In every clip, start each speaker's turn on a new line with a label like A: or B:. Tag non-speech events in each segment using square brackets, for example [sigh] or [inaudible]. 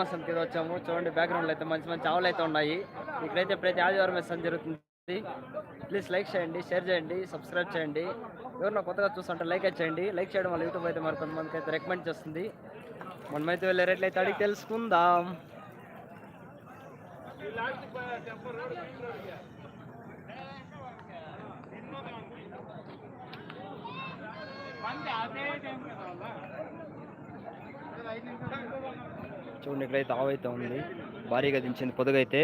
A: ఆదివారం కింద వచ్చాము. చూడండి బ్యాక్గ్రౌండ్లో అయితే మంచి మంచి ఆవులు అయితే ఉన్నాయి. ఇక్కడైతే ప్రతి ఆదివారం అయితే జరుగుతుంది. ప్లీజ్ లైక్ చేయండి షేర్ చేయండి సబ్స్క్రైబ్ చేయండి. ఎవరినో కొత్తగా చూస్తుంటే లైక్ అయితే చేయండి. లైక్ చేయడం వల్ల యూట్యూబ్ అయితే మరి కొంతమందికి అయితే రికమెండ్ చేస్తుంది. మనమైతే వెళ్ళే రేట్లు అయితే అడిగి తెలుసుకుందాం. చూడండి ఇక్కడైతే ఆవు అయితే ఉంది. భారీగా దించింది పొదుగైతే.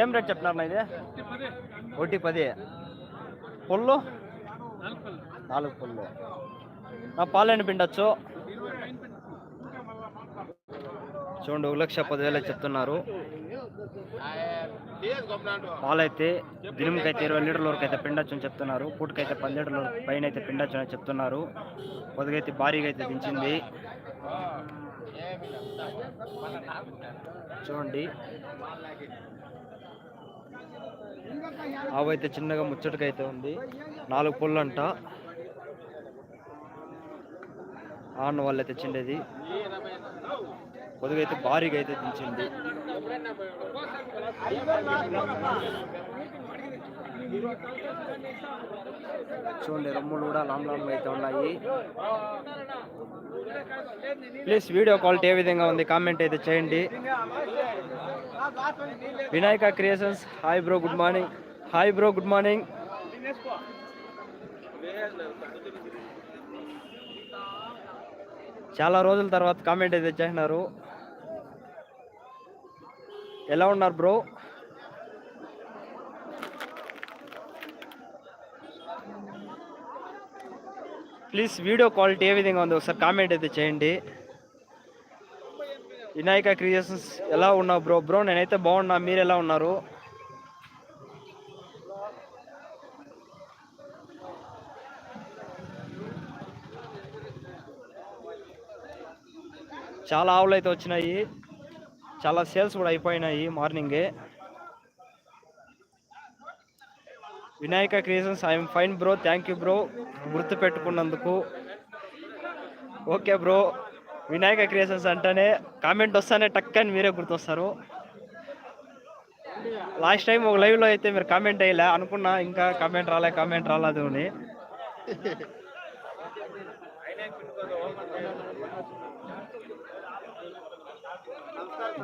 A: ఏం రేట్ చెప్తున్నారు ఇది? ఒకటి పది. పొల్లు? నాలుగు పొల్లు. నా పాలు పిండొచ్చు? చూడండి ఒక లక్ష పదివేలు చెప్తున్నారు. పాలైతే దినంకైతే ఇరవై లీటర్ల వరకు అయితే పిండొచ్చు అని చెప్తున్నారు. పూటకైతే పది లీటర్ల పైన అయితే పిండొచ్చు అని చెప్తున్నారు. కొద్దిగైతే భారీగా అయితే దించింది. చూడండి. ఆవు అయితే చిన్నగా ముచ్చటకైతే ఉంది. నాలుగు పుల్లు అంట ఆన్న వాళ్ళు అయితే తెచ్చిండేది. అయితే భారీగా అయితే దించింది. చూడండి రొమ్ములు కూడా లాంగ్ లాంగ్ అయితే ఉన్నాయి. ప్లీజ్ వీడియో క్వాలిటీ ఏ విధంగా ఉంది? కామెంట్ అయితే చేయండి. Vinayaka creations hi bro good morning hi bro good morning చాలా రోజుల తర్వాత కామెంట్ అయితే చేసినారు. ఎలా ఉన్నారు బ్రో? ప్లీజ్ వీడియో క్వాలిటీ ఏ విధంగా ఉంది ఒకసారి కామెంట్ అయితే చేయండి. వినాయక క్రియేషన్స్ ఎలా ఉన్నావు బ్రో? బ్రో నేనైతే బాగున్నా. మీరు ఎలా ఉన్నారు? చాలా ఆవులు అయితే వచ్చినాయి. చాలా సేల్స్ కూడా అయిపోయినాయి మార్నింగే. Vinayaka creations I'm fine bro thank you bro గుర్తు పెట్టుకున్నందుకు ఓకే బ్రో వినాయక క్రియేషన్స్ అంటేనే కామెంట్ వస్తానే టక్ అని మీరే గుర్తొస్తారు. లాస్ట్ టైం ఒక లైవ్లో అయితే మీరు కామెంట్ అయ్యలే అనుకున్నా ఇంకా కామెంట్ రాలే కామెంట్ రాలేదు అని. [laughs]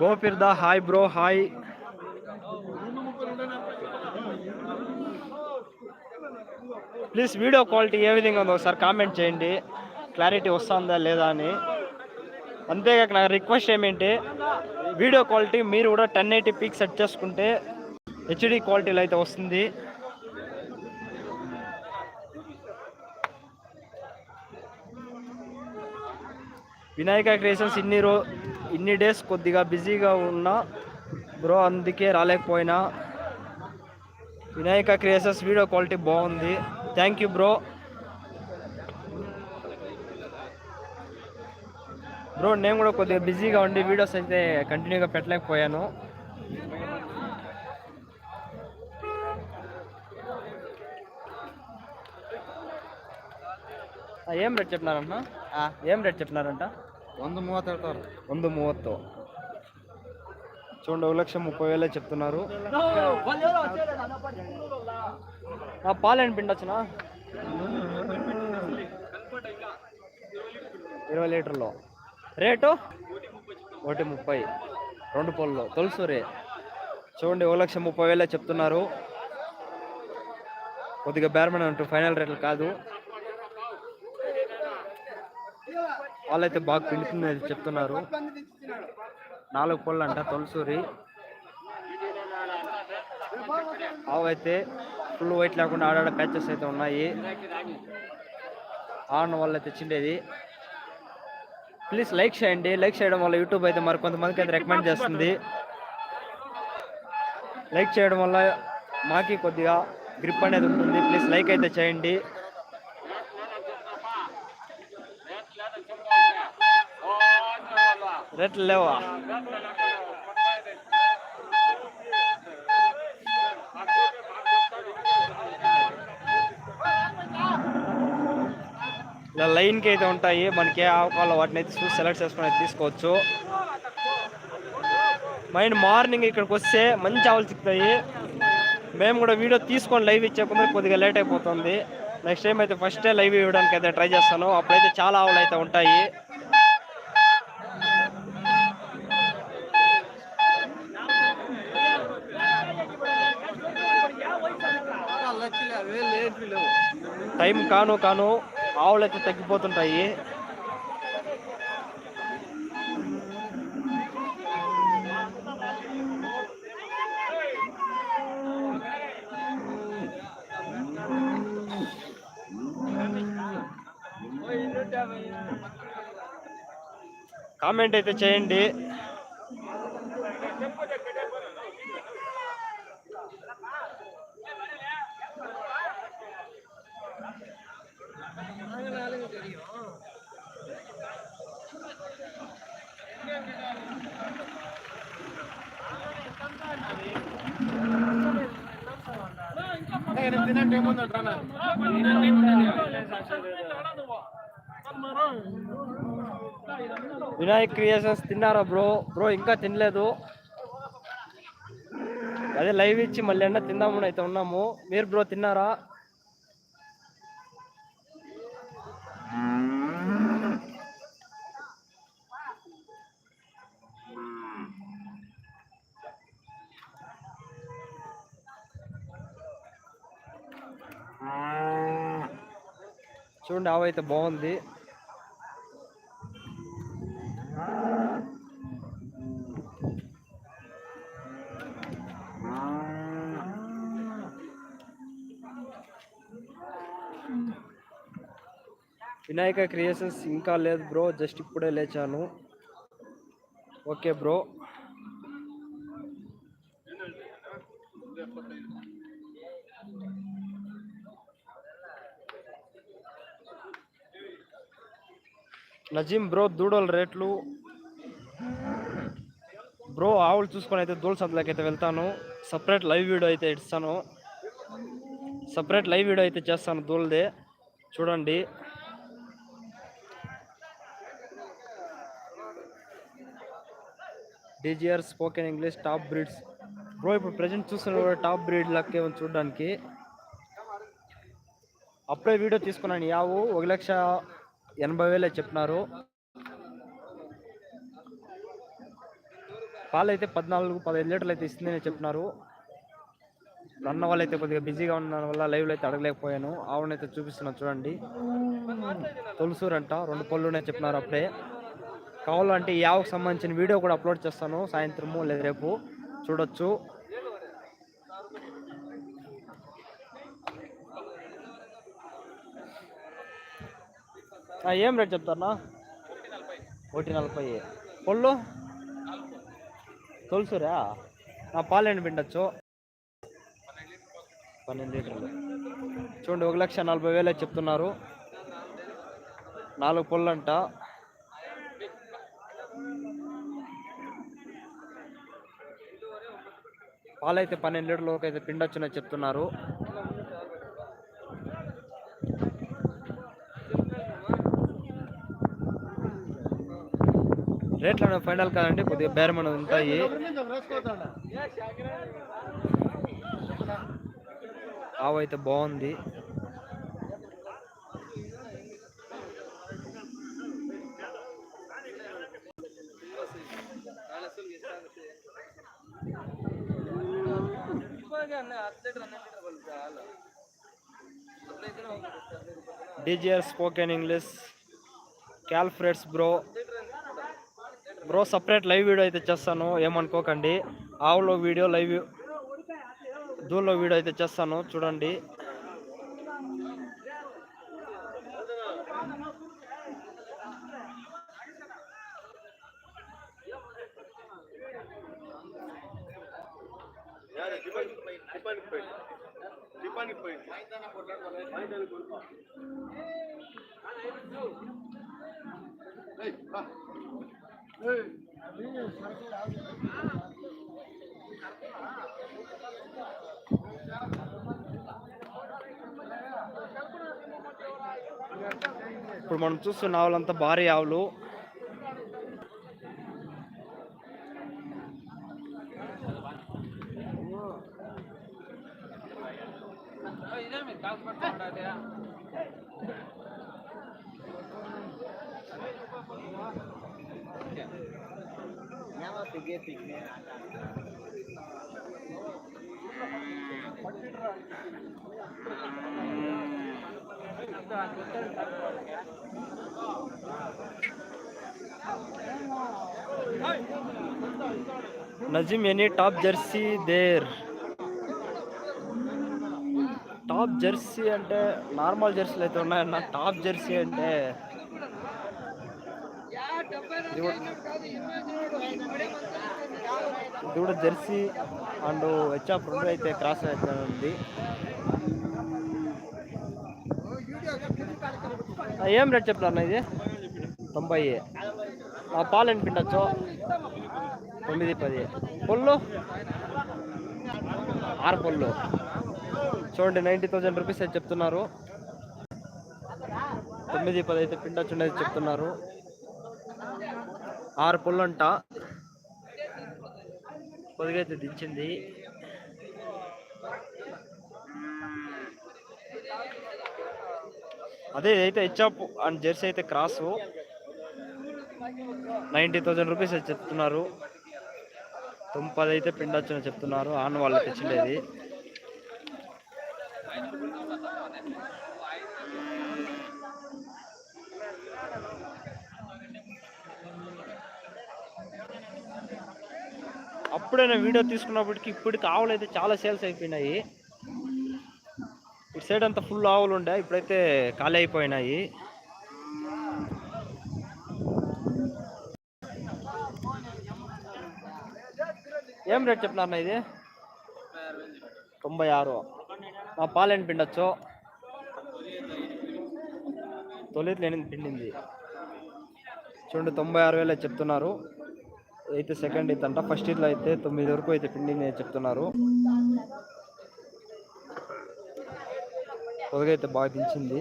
A: గోపిర్దా hi bro hi. Please video quality ఏ విధంగా ఉందో ఒకసారి కామెంట్ చేయండి. క్లారిటీ వస్తుందా లేదా అని. అంతేకాక నా రిక్వెస్ట్ ఏమేంటి వీడియో క్వాలిటీ మీరు కూడా టెన్ ఎయిటీ పీక్ సెట్ చేసుకుంటే హెచ్డి క్వాలిటీలో అయితే వస్తుంది. వినాయక క్రియేషన్స్ ఇన్ని రో ఇన్ని డేస్ కొద్దిగా బిజీగా ఉన్నా బ్రో అందుకే రాలేకపోయినా. వినాయక క్రియేషన్స్ వీడియో క్వాలిటీ బాగుంది. Thank you bro. బ్రో నేను కూడా కొద్దిగా బిజీగా ఉండి వీడియోస్ అయితే కంటిన్యూగా పెట్టలేకపోయాను. ఏం రేట్ చెప్పినారన్నా ఏం రేట్ చెప్పినారంట?
B: ಒಂದು ಮೂವತ್ತು ಹೇಳ್ತಾವ್ರ
A: ಒಂದು ಮೂವತ್ತು చూడండి ఒక లక్ష ముప్పై వేలే చెప్తున్నారు ఆ పాలేని పిండొచ్చునా ఇరవై లీటర్లు రేటు ఒకటి ముప్పై రెండు పొల్లు తొలసూరి చూడండి ఒక లక్ష ముప్పై వేలే చెప్తున్నారు కొద్దిగా బేరమైన ఉంటుంది ఫైనల్ రేట్లు కాదు వాళ్ళైతే బాగా పిండుతుంది చెప్తున్నారు. నాలుగు పళ్ళు అంట తొలసూరి. ఆవు అయితే ఫుల్ వైట్ లేకుండా ఆడాడ ప్యాచెస్ అయితే ఉన్నాయి. ఆడిన వాళ్ళు తెచ్చిండేది ప్లీజ్ లైక్ చేయండి. లైక్ చేయడం వల్ల యూట్యూబ్ అయితే మరి కొంతమందికి అయితే రికమెండ్ చేస్తుంది. లైక్ చేయడం వల్ల మాకి కొద్దిగా గ్రిప్ అనేది ఉంటుంది. ప్లీజ్ లైక్ అయితే చేయండి. రెట్లు లేవా? ఇలా లైన్కి అయితే ఉంటాయి. మనకి ఆవుకాళ్ళు వాటిని అయితే చూసి సెలెక్ట్ చేసుకుని అయితే తీసుకోవచ్చు. మైండ్ మార్నింగ్ ఇక్కడికి వస్తే మంచి ఆవులు చిక్కుతాయి. మేము కూడా వీడియో తీసుకొని లైవ్ ఇచ్చేకుండా కొద్దిగా లేట్ అయిపోతుంది. నెక్స్ట్ టైం అయితే ఫస్టే లైవ్ ఇవ్వడానికి అయితే ట్రై చేస్తాను. అప్పుడైతే చాలా ఆవులు అయితే ఉంటాయి. టైం కాను కాను ఆవులు అయితే తగ్గిపోతుంటాయి. కామెంట్ అయితే చేయండి. క్రియేషన్స్ తిన్నారా బ్రో? బ్రో ఇంకా తినలేదు. అదే లైవ్ ఇచ్చి మళ్ళీ అన్న తిందామని అయితే ఉన్నాము. మీరు బ్రో తిన్నారా? చూడండి ఆవు అయితే బాగుంది. వినాయక క్రియేషన్స్ ఇంకా లేదు బ్రో జస్ట్ ఇప్పుడే లేచాను. Okay bro. నజీం బ్రో దూడల రేట్లు. బ్రో ఆవులు చూసుకొని అయితే దూడ సంతలోకి అయితే వెళ్తాను. సపరేట్ లైవ్ వీడియో అయితే ఇస్తాను. సపరేట్ లైవ్ వీడియో అయితే చేస్తాను దూడలదే చూడండి. DGR spoken English top breeds. Bro ఇప్పుడు ప్రజెంట్ చూస్తున్న కూడా టాప్ బ్రీడ్ లక్కే ఉంది చూడడానికి. అప్పుడే వీడియో తీసుకున్నాను. యావు ఒక లక్ష ఎనభై వేలే చెప్పినారు. పాలు అయితే పద్నాలుగు పదహైదు లీటర్లు అయితే ఇస్తుందని చెప్పినారు. అన్న వాళ్ళు అయితే కొద్దిగా బిజీగా ఉన్న వల్ల లైవ్లో అయితే అడగలేకపోయాను. ఆవునైతే చూపిస్తున్నాను చూడండి. తొలుసూరు అంట రెండు పళ్ళునే చెప్పినారు అప్పుడే. కావాలంటే ఈ యావకు సంబంధించిన వీడియో కూడా అప్లోడ్ చేస్తాను సాయంత్రము లేదా రేపు. చూడొచ్చు. ఏం రేట్ చెప్తారన్నా? ఒకటి నలభై. పొల్లు? తొలుసురా? నా పాలేండి పిండొచ్చు? పన్నెండు లీటర్లు. చూడండి ఒక లక్ష నలభై వేలే చెప్తున్నారు. నాలుగు పొల్లు అంట పాలైతే పన్నెండు లీటర్లోకి అయితే పిండొచ్చునని చెప్తున్నారు. రేట్లు ఫైనల్ కాదండి కొద్దిగా బేరం ఉంటాయి. ఆవు అయితే బాగుంది. DGR spoken English క్యాల్ఫ్రెడ్స్ bro. Bro separate live video అయితే చేస్తాను ఏమనుకోకండి. ఆవులో వీడియో లైవ్ దూలో వీడియో అయితే చేస్తాను చూడండి. ఇప్పుడు మనం చూస్తున్న ఆవులంతా భారీ ఆవులు. Nazeem any top jersey there top jersey అంటే నార్మల్ జెర్సీలు అయితే ఉన్నాయన్న టాప్ జెర్సీ అంటే ఇది కూడా- ఇది కూడా జెర్సీ అండ్ హెచ్ఆఫ్ రెండు అయితే క్రాస్ అయితే ఉంది. ఆ, ఏం రేట్ చెప్తారు ఇది? తొంభై ఆ పాలు ఎంత పిండొచ్చు? తొమ్మిది పది. పొల్లు? ఆరు పొల్లు. చూడండి నైంటీ థౌజండ్ రూపీస్ అయితే చెప్తున్నారు. తొమ్మిది పది అయితే పిండొచ్చు అనేది చెప్తున్నారు. ఆరు పొల్లు అంట కొద్దిగా దించింది. అదే అయితే హెచ్ఆప్ అండ్ జెర్సీ అయితే క్రాసు. నైంటీ థౌజండ్ రూపీస్ అయితే చెప్తున్నారు. తుంపది అయితే పిండొచ్చు అని చెప్తున్నారు. ఆన్ వాళ్ళు తెచ్చిండేది. అప్పుడే వీడియో తీసుకున్నప్పటికి ఇప్పటికి ఆవులు అయితే చాలా సేల్స్ అయిపోయినాయి. ఇటు సైడ్ అంతా ఫుల్ ఆవులు ఉండే ఇప్పుడైతే ఖాళీ అయిపోయినాయి. ఏం రేట్ చెప్పినారన్న ఇది? తొంభై ఆరు. నా పాలు పిండొచ్చు? తొలిట్లు లేని పిండింది. చూడండి తొంభై ఆరు వేలు అయితే చెప్తున్నారు. అయితే సెకండ్ ఇది అంట ఫస్ట్ ఇట్లా అయితే తొమ్మిది వరకు అయితే పిండింది చెప్తున్నారు. పొదగైతే బాగా దించింది.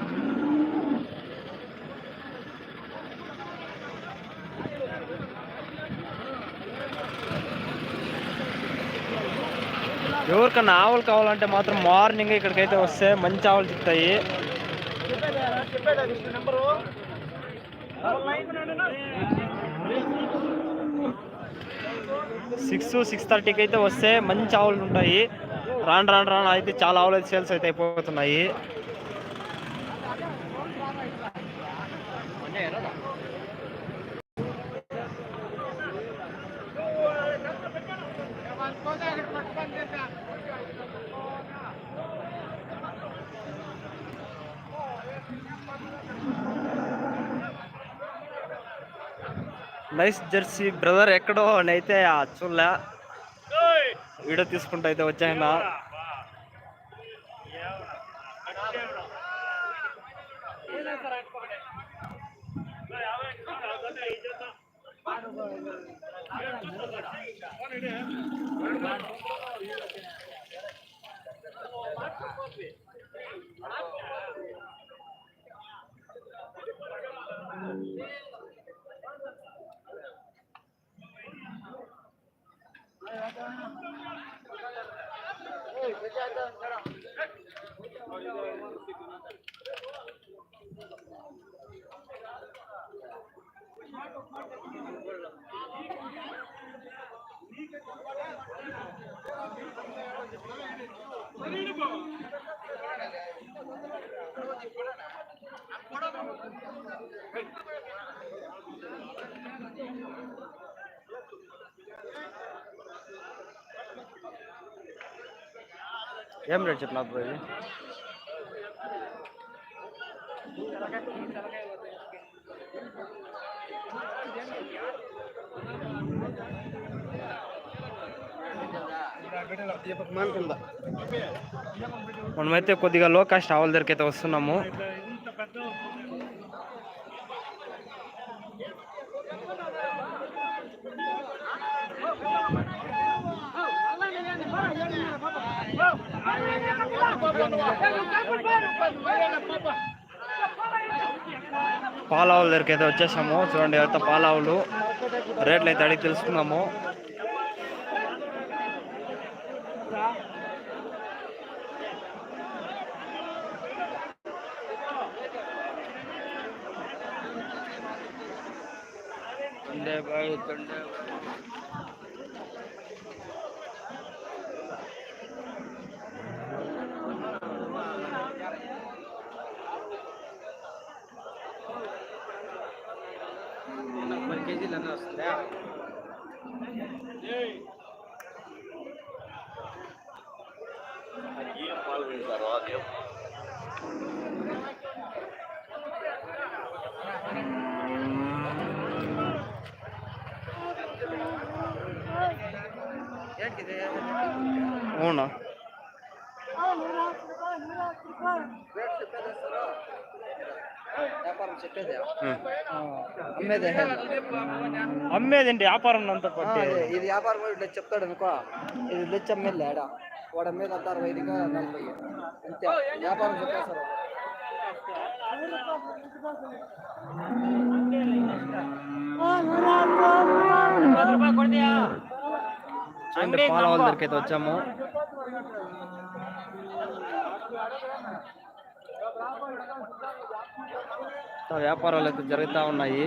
A: ఎవరికన్నా ఆవులు కావాలంటే మాత్రం మార్నింగ్ ఇక్కడికైతే వస్తే మంచి ఆవులు చిక్కుతాయి సిక్స్ సిక్స్ థర్టీకి అయితే వస్తే మంచి ఆవులు ఉంటాయి. రాను రాను రాను అయితే చాలా ఆవులు అయితే సేల్స్ అయితే అయిపోతున్నాయి. నైస్ జెర్సీ బ్రదర్ ఎక్కడో అని అయితే చూడలే. వీడియో తీసుకుంటూ అయితే వచ్చాయన ఏం రేట్ చెప్పినా బ్రో ఇది మనమైతే కొద్దిగా లో కాస్ట్ ఆవుల దగ్గరికి అయితే వస్తున్నాము పాలావుల దగ్గరికి అయితే వచ్చేసాము. చూడండి ఎవరితో పాలావులు. రేట్లు అయితే అడిగి తెలుసుకున్నాము తుండే బాయ్ తుండే అవునా
B: వ్యాపారం చెప్పేదే
A: ఉం.
B: అమ్మేదే
A: అమ్మేదేంటి వ్యాపారం అంతా
B: ఆ,
A: పట్టి
B: అదే, ఇది వ్యాపారం కూడా ఇట్లా చెప్తాడు అనుకో ఇది తెచ్చి అమ్మేది ఆడ వాడు అమ్మేది అంత అరవై ఐదుగా నలభై అంతే. వ్యాపారం చెప్పేస్తారు
A: చూడండి పాల దగ్గరికి వచ్చాము. వ్యాపారాలు అయితే జరుగుతూ ఉన్నాయి.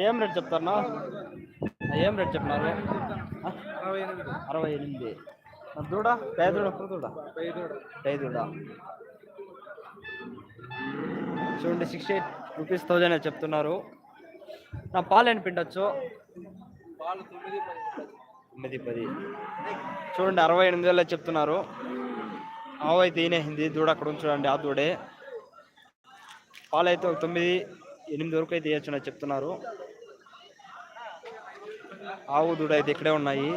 A: ఏం రేట్ చెప్తారన్నా ఆ, ఏం రేట్ చెప్పినారు ఆ? అరవై ఎనిమిది. దూడ? పేదూడ దూడ పేదూడ చూడండి సిక్స్టీ ఎయిట్ రూపీస్ థౌజండ్ చెప్తున్నారు. నా పాలు ఎన్ని పిండొచ్చు? తొమ్మిది పది. చూడండి అరవై ఎనిమిది వేల చెప్తున్నారు. ఆవు అయితే ఈనేసింది దూడ అక్కడ ఉంది చూడండి ఆ దూడే. పాలు అయితే ఒక తొమ్మిది ఎనిమిది వరకు అయితే అని చెప్తున్నారు. ఆవు దూడ అయితే ఇక్కడే ఉన్నాయి.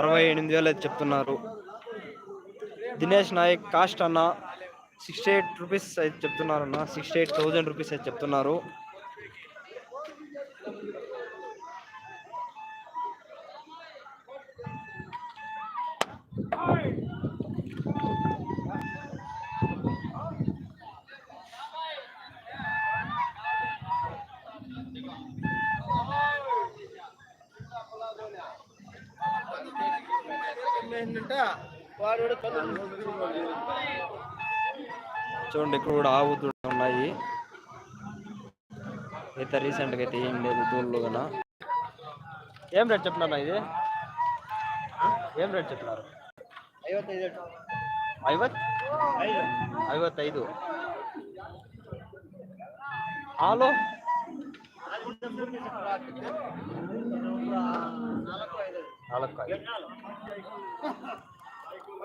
A: అరవై ఎనిమిది వేలు అయితే చెప్తున్నారు. దినేష్ నాయక్ కాస్ట్ అన్న సిక్స్టీ ఎయిట్ రూపీస్ అయితే చెప్తున్నారు అన్న. సిక్స్టీ ఎయిట్ థౌజండ్ రూపీస్ అయితే చెప్తున్నారు. చూడండి ఇక్కడ కూడా ఆవుతూ ఉన్నాయి. అయితే రీసెంట్గా అయితే ఏం లేదు దూళ్ళు కదా. ఏం రేట్ చెప్తున్నా ఇది? ఏం రేట్ చెప్తున్నారు? ఐదు హలో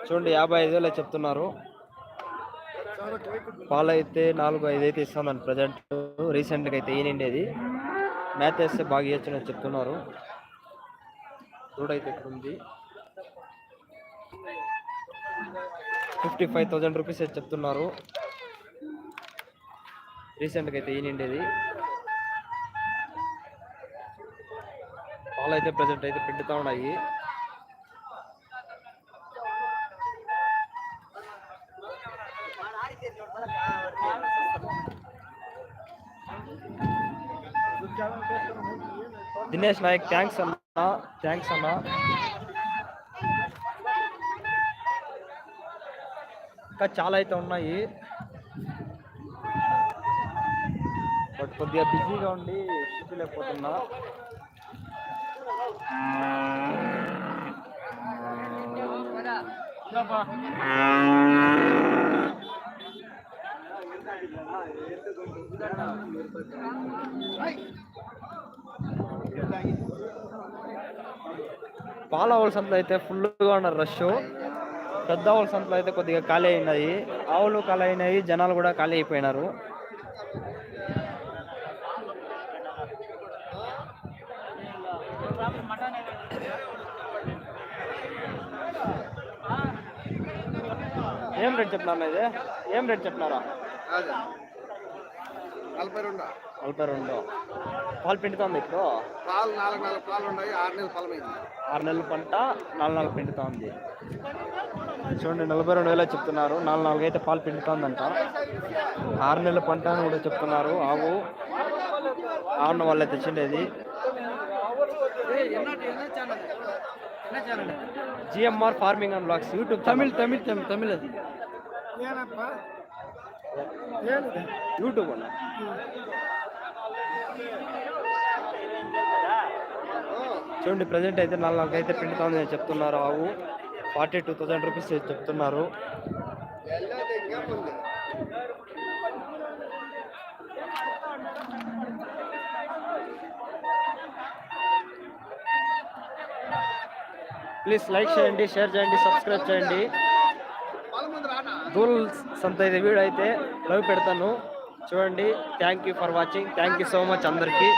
A: చూడండి యాభై ఐదు వేలు చెప్తున్నారు. పాలు అయితే నాలుగు ఐదు అయితే ఇస్తామని ప్రజెంట్ రీసెంట్గా అయితే ఈనిండేది మ్యాచ్ వేస్తే బాగా ఇవ్వచ్చు అని చెప్తున్నారు. చూడైతే ఇక్కడ ఉంది ఫిఫ్టీ ఫైవ్ థౌజండ్ రూపీస్ అయితే చెప్తున్నారు. రీసెంట్గా అయితే ఈనిండేది పాలు అయితే ప్రజెంట్ అయితే పెడుతూ ఉన్నాయి. దినేష్ నాయక్ థ్యాంక్స్ అన్న థ్యాంక్స్ అన్న. ఇంకా చాలా అయితే ఉన్నాయి. బట్ కొద్దిగా బిజీగా ఉండి లేకపోతున్నా. పాల ఆవుల సంతలో అయితే ఫుల్గా ఉన్నారు రష్. పెద్ద ఆవుల సంతలు అయితే కొద్దిగా ఖాళీ అయినాయి. ఆవులు ఖాళీ అయినాయి. జనాలు కూడా ఖాళీ అయిపోయినారు. ఏం రేట్ చెప్తున్నా ఇది? ఏం రేట్ చెప్తున్నారా?
B: నలభై రెండు.
A: నలభై రెండు. పాలు పిండుతుంది ఇప్పుడు?
B: పాలు నాలుగు నాలుగు పాలు ఉన్నాయి ఆరు నెలలు ఫలమైంది
A: ఆరు నెలల పంట నాలుగు నాలుగు పిండుతా ఉంది చూడండి నలభై రెండు వేలు చెప్తున్నారు. నాలుగు నాలుగు అయితే పాలు పిండుతుందంట. ఆరు నెలల పంట అని కూడా చెప్తున్నారు. ఆవు. ఆవున్న వాళ్ళే తెచ్చిండేది. GMR farming and blogs YouTube Tamil Tamil Tamil Tamil అది. యూట్యూబ్ అన్న. చూడండి ప్రజెంట్ అయితే నాలుగు అయితే పిండుతుంది అని చెప్తున్నారు ఆవు. ఫార్టీ టూ థౌజండ్ రూపీస్ చెప్తున్నారు ప్లీజ్ లైక్ చేయండి షేర్ చేయండి సబ్స్క్రైబ్ చేయండి. దూల్ సంత ఇది వీడియో అయితే లవ్ పెడతాను. చూడండి thank you for watching thank you so much అందరికీ.